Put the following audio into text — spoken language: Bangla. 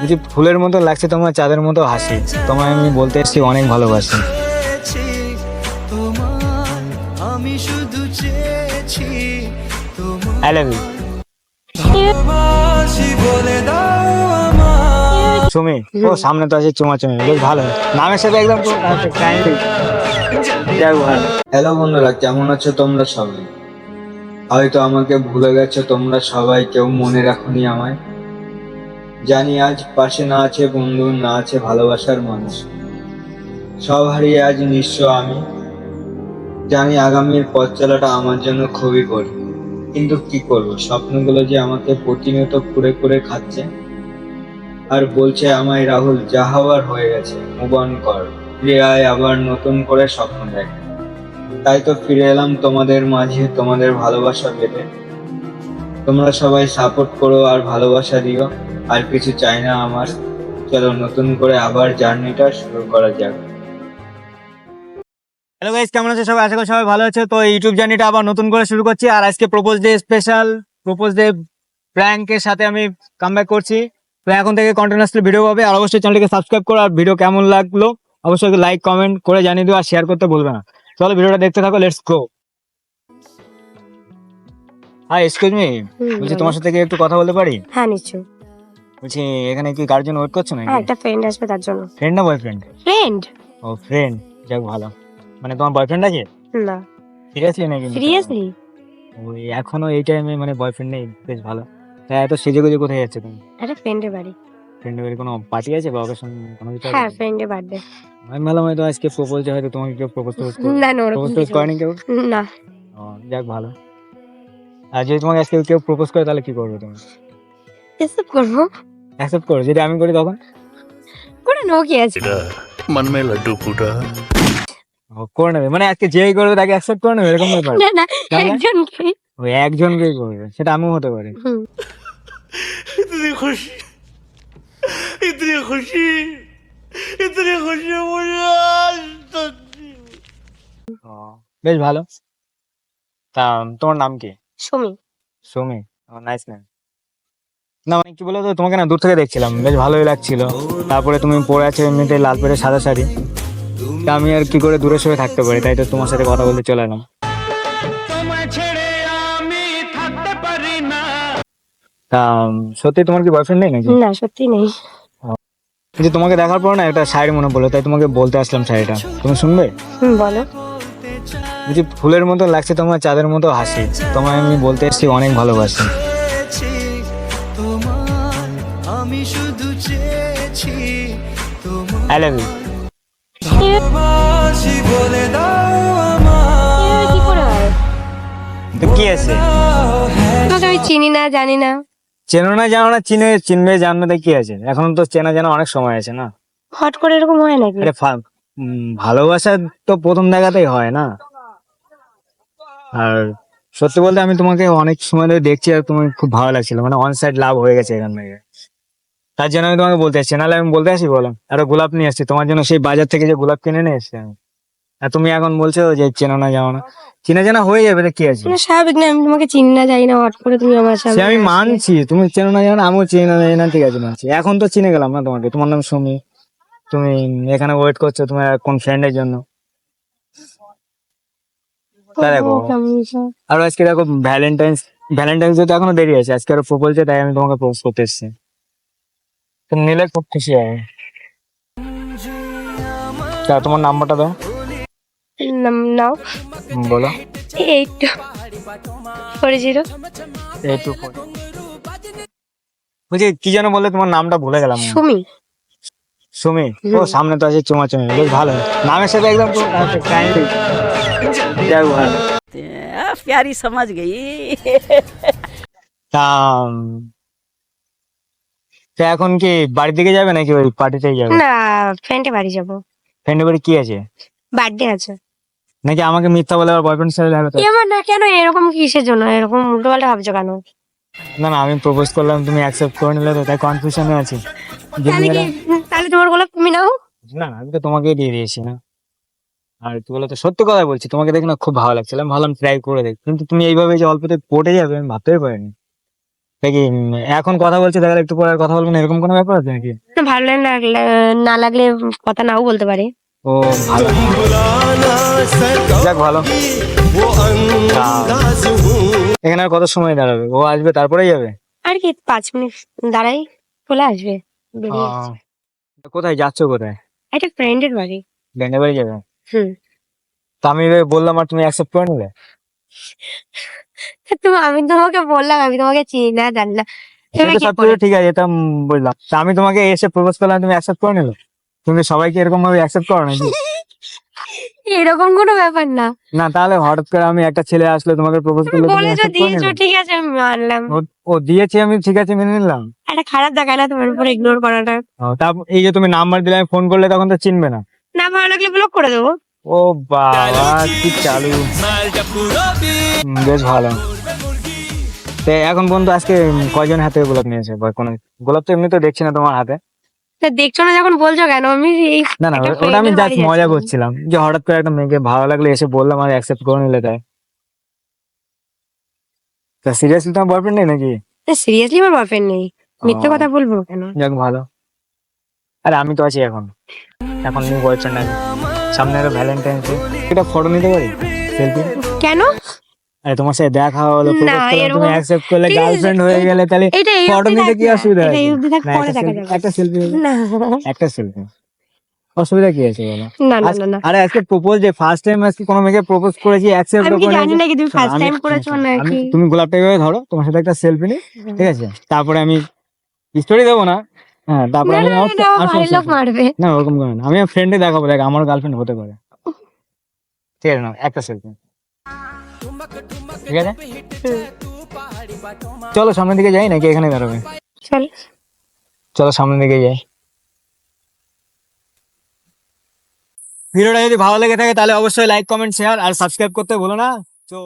যদি ফুলের মতো লাগছে তোমার চাঁদের মতো হাসি। তোমায় আমি বলতে এসেছি অনেক ভালোবাসি। চেয়েছি তোমার আমি শুধু চেয়েছি আই লাভ ইউ সুমি ও সামনে তো আছে চুমা চুমি বেশ ভালো। নামের সাথে একদম হ্যালো বন্ধুরা কেমন আছো তোমরা সবাই? হয়তো আমাকে ভুলে গেছো তোমরা সবাই কেউ মনে রাখোনি আমায়। জানি আজ পাশে না আছে বন্ধু, না আছে ভালোবাসার মানুষ। সব হারিয়ে আজ নিঃস্ব আমি। জানি আগামীর পথ চলাটা আমার জন্য খুবই কঠিন। কিন্তু কি করব, স্বপ্নগুলো যে আমাকে প্রতিনিয়ত কুড়ে কুড়ে খাচ্ছে। আর বলছে আমায়, রাহুল, যা হওয়ার হয়ে গেছে মুভ অন কর। ফিরে আয়, আবার নতুন করে স্বপ্ন দেখ। তাই তো ফিরে এলাম তোমাদের মাঝে, তোমাদের ভালোবাসা পেতে। তোমরা সবাই সাপোর্ট করো আর ভালোবাসা দিও। আর কিছু চাই না আমার। চলো নতুন করে আবার জার্নিটা শুরু করা যাক। হ্যালো গাইস কেমন আছে সবাই? আশা করি সবাই ভালো আছে। তো ইউটিউব জার্নিটা আবার নতুন করে শুরু করছি। আর আজকে propose day special propose day প্র্যাঙ্কের সাথে আমি কামব্যাক করছি। তো এখন থেকে কন্টিনিউসলি ভিডিও পাবে। আর অবশ্যই চ্যানেলকে সাবস্ক্রাইব করো। আর ভিডিও কেমন লাগল? অবশ্যই লাইক কমেন্ট করে জানিয়ে দিও। আর শেয়ার করতে ভুলবে না। চলো ভিডিওটা দেখতে থাকো। Let's go hi excuse me বলছি তোমার সাথে কি একটু কথা বলতে পারি? হ্যাঁ নিশ্চয় বলছি এখানে কি কার জন্য ওয়েট করছ হ্যাঁ নাকি একটা ফ্রেন্ড আসবে তার জন্য। ফ্রেন্ড না বয়ফ্রেন্ড ফ্রেন্ড ও ফ্রেন্ড যাক ভালো। মানে তোমার বয়ফ্রেন্ড আছে না। সিরিয়াসলি নাকি? সিরিয়াসলি ওই এখনও এই টাইমে মানে বয়ফ্রেন্ড নেই বেশ ভালো। তা এত সেজে গুজে কোথায় যাচ্ছে তুমি? একটা ফ্রেন্ডের বাড়ি। ফ্রেন্ডের বাড়ি কোনো পার্টি আছে বা অকেশন কোনো কিছু হ্যাঁ ফ্রেন্ডের বার্থডে আমি ভাবলাম হয়তো আজকে প্রপোজ হয়তো তোমাকে কেউ প্রপোজ না না প্রপোজ করেনি কেউ? না। ও যাক ভালো। আর যদি তোমাকে আজকে কেউ প্রপোজ করে তাহলে কি করবে তুমি? এসব করব? অ্যাকসেপ্ট করো যদি আমি করি তখন? কোনো নো কি আছে। মন মে লাড্ডু ফুটা। করে নেবে। মানে আজকে যেই করবে তাকে অ্যাকসেপ্ট করে নেবে এরকম ব্যাপার। না না একজনকে। ওই একজনকেই করবে সেটা আমিও হতে পারে। ইতনি খুশি। ইতনি খুশি। ইতনি খুশি বেশ ভালো। তা তোমার নাম কি? সুমি। সুমি নাইস নেম না মানে কি বলতো তোমাকে না দূর থেকে দেখছিলাম বেশ ভালোই লাগছিল। তারপরে তুমি পরে আছো এমনিতে লাল পেরে সাদা শাড়ি। তা আমি আর কি করে দূরে সরে থাকতে পারি তাই তো তোমার সাথে কথা বলতে চলে এলাম। তা সত্যি তোমার কি বয়ফ্রেন্ড নেই নাকি? না সত্যি নেই। যে তোমাকে দেখার পর না একটা শাড়ি মনে পড়ল তাই তোমাকে বলতে আসলাম শাড়িটা। তুমি শুনবে? বলো। যে ফুলের মতো লাগছে তোমার চাঁদের মতো হাসি। তোমায় আমি বলতে এসেছি অনেক ভালোবাসি। আমি শুধু চেয়েছি তোমার আই লাভ ইউ ভালোবাসি বলে দাও আমার কি করে হয়? তো কি আছে? তোমাকে আমি চিনি না জানি না। চেনো না জানো না চিনে চিনবে জানবে কি আছে। এখন তো চেনা জানা অনেক সময় আছে না। হট করে এরকম হয় নাকি? আরে ভালোবাসা তো প্রথম দেখাতেই হয় না। আর সত্যি বলতে আমি তোমাকে অনেক সময় ধরে দেখছি আর তোমার খুব ভালো লাগছিল। মানে অন সাইড লাভ হয়ে গেছে এখান থেকে। তার জন্য আমি তোমাকে বলতে আসছি নাহলে আমি বলতে আসি বলো। আরও গোলাপ নিয়ে আসছি তোমার জন্য সেই বাজার থেকে যে গোলাপ কিনে নিয়ে এসছি আমি। আর তুমি এখন বলছো যে চেনো না জানো না। চিনা জানা হয়ে যাবে কি আছে? স্বাভাবিক না আমি তোমাকে চিনি না জানি না হট করে তুমি আমার সে সামনে আমি মানছি তুমি চেনো না জানো না, আমিও চিনি না জানি না ঠিক আছে মানছি। এখন তো চিনে গেলাম না তোমাকে তোমার নাম সুমি। তুমি এখানে ওয়েট করছ তোমার কোন ফ্রেন্ডের জন্য? দেখো আর আজকে দেখো ভ্যালেন্টাইন্স ভ্যালেন্টাইন্স ডে তো এখনও দেরি আছে আজকে আরও প্রপোজ তাই আমি তোমাকে প্রপোজ করতে এসেছি। নিলে খুব খুশি হবে তা তোমার নাম্বারটা দাও। নাও। বলো। Eight four zero. Eight two four. বলছি কি যেন বললে তোমার নামটা ভুলে গেলাম। সুমি। সুমি? ও সামনে তো আছে চুমা চুমি বেশ ভালো। নামের সাথে একদম প্যারি সমাজ গেই। তা তো এখন কি বাড়ির দিকে যাবে নাকি ওই পার্টিতেই যাবে? না ফ্রেন্ডে বাড়ি যাব। ফ্রেন্ডের বাড়ি কি আছে? বার্থডে আছে। নাকি আমাকে মিথ্যা বলে আবার বয়ফ্রেন্ড সাথে যাবে তো? এবার না কেন এরকম কিসের জন্য? এরকম উল্টো পাল্টা ভাবছ কেন? না না আমি প্রপোজ করলাম তুমি অ্যাকসেপ্ট করে নিলে তো তাই কনফিউশনে আছি। তাহলে কি তাহলে তোমার গোলাপ তুমি নাও। না না আমি তো তোমাকেই দিয়ে দিয়েছি না। আর কি বলতো সত্যি কথা বলছি তোমাকে দেখে না খুব ভালো লাগছিল আমি ভাবলাম ট্রাই করে দেখ। কিন্তু তুমি এইভাবে যে অল্পতে পটে যাবে আমি ভাবতেই পারিনি। দেখি এখন কথা বলছে দেখা একটু পরে আর কথা বলব না এরকম কোনো ব্যাপার আছে নাকি? ভালো লাগলে না লাগলে কথা নাও বলতে পারে। ও ভালো। যাক ভালো। এখানে আর কত সময় দাঁড়াবে? ও আসবে তারপরেই যাবে? আর কি পাঁচ মিনিট দাঁড়াই চলে আসবে। কোথায় যাচ্ছ কোথায়? একটা ফ্রেন্ডের বাড়ি। ব্যান্ডে বাড়ি যাবে? হুম। তো আমি বললাম আর তুমি অ্যাকসেপ্ট করে নিলে? আমি তোমাকে বললাম আমি তোমাকে চিনি না জানি না। ঠিক আছে এটা তা আমি তোমাকে এসে প্রপোজ করলাম তুমি অ্যাকসেপ্ট করে নিলো? তুমি সবাইকে এরকম ভাবে অ্যাকসেপ্ট করো নাকি? এরকম কোনো ব্যাপার না। না তাহলে হঠাৎ করে আমি একটা ছেলে আসলে তোমাকে প্রপোজ করলে বলেছ দিয়েছ ঠিক আছে আমি মানলাম। ও- দিয়েছে আমি ঠিক আছে মেনে নিলাম। একটা খারাপ দেখায় না তোমার উপর ইগনোর করাটা। তারপর এই যে তুমি নাম্বার দিলে আমি ফোন করলে তখন তো চিনবে না। না ভালো লাগলে ব্লক করে দেবো। ও বাবা কি চালু। বেশ ভালো। তো এখন বন্ধু আজকে কয়জন হাতে গোলাপ নিয়েছে? বা কোনো গোলাপ তো এমনি তো দেখছি না তোমার হাতে। তা দেখছ না যখন বলছো কেন? আমি না না ওটা আমি জাস্ট মজা করছিলাম। যে হঠাৎ করে একটা মেয়েকে ভালো লাগলে এসে বললাম আর অ্যাকসেপ্ট করে নিলে তাই। তা সিরিয়াসলি তোমার বয়ফ্রেন্ড নেই নাকি? সিরিয়াসলি আমার বয়ফ্রেন্ড নেই। মিথ্যে কথা বলব কেন? যাক ভালো। আরে আমি তো আছি এখন। এখন বয়ফ্রেন্ড আছে। সামনে আরও ভ্যালেন্টাইন্স ডে এটা ফটো নিতে পারি? সেলফি কেন? আরে তোমার সাথে দেখা হলো না, তুমি অ্যাকসেপ্ট করলে গার্লফ্রেন্ড হয়ে গেলে তাহলে ফটো নিতে কি অসুবিধা এটা আছে? না, একটা দেখা selfie- যাবে। একটা সেলফি একটা সেলফি অসুবিধা কি আছে বলো? না না না না। আরে আজকে প্রপোজ যে ফার্স্ট টাইম আজকে কোনো মেয়েকে প্রপোজ করেছি অ্যাকসেপ্ট আমি করে জানি নিয়েছি। নাকি তুমি ফার্স্ট টাইম করেছ নাকি? তুমি গোলাপটা এভাবে ধরো তোমার সাথে একটা সেলফি নি ঠিক আছে? তারপরে আমি স্টোরি দেবো না। হ্যাঁ তারপরে আমি না আমার- না আমার বাড়ির লোক মারবে। না ওরকম করে না আমি ফ্রেন্ডে দেখাবো দেখ আমার গার্লফ্রেন্ড হতে পারে। ঠিক আছে না একটা সেলফি ঠিক আছে? চলো সামনের দিকে যাই নাকি এখানে দাঁড়াবে? চল। চলো সামনের দিকে যাই। ভিডিওটা যদি ভালো লেগে থাকে তাহলে অবশ্যই লাইক কমেন্ট শেয়ার আর সাবস্ক্রাইব করতে ভুলো না। তো